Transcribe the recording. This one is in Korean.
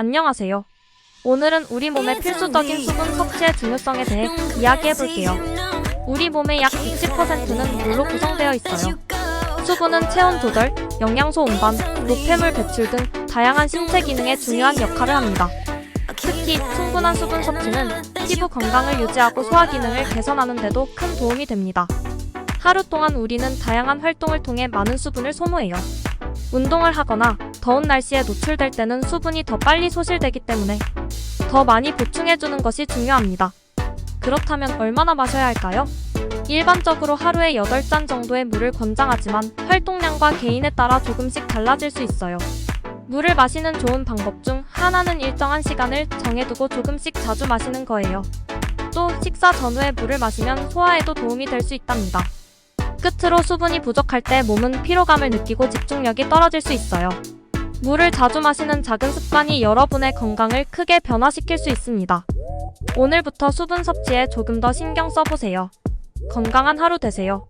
안녕하세요. 오늘은 우리 몸의 필수적인 수분 섭취의 중요성에 대해 이야기해 볼게요. 우리 몸의 약 60%는 물로 구성되어 있어요. 수분은 체온 조절, 영양소 운반, 노폐물 배출 등 다양한 신체 기능에 중요한 역할을 합니다. 특히 충분한 수분 섭취는 피부 건강을 유지하고 소화 기능을 개선하는 데도 큰 도움이 됩니다. 하루 동안 우리는 다양한 활동을 통해 많은 수분을 소모해요. 운동을 하거나 더운 날씨에 노출될 때는 수분이 더 빨리 소실되기 때문에 더 많이 보충해주는 것이 중요합니다. 그렇다면 얼마나 마셔야 할까요? 일반적으로 하루에 8잔 정도의 물을 권장하지만 활동량과 개인에 따라 조금씩 달라질 수 있어요. 물을 마시는 좋은 방법 중 하나는 일정한 시간을 정해두고 조금씩 자주 마시는 거예요. 또 식사 전후에 물을 마시면 소화에도 도움이 될 수 있답니다. 끝으로 수분이 부족할 때 몸은 피로감을 느끼고 집중력이 떨어질 수 있어요. 물을 자주 마시는 작은 습관이 여러분의 건강을 크게 변화시킬 수 있습니다. 오늘부터 수분 섭취에 조금 더 신경 써보세요. 건강한 하루 되세요.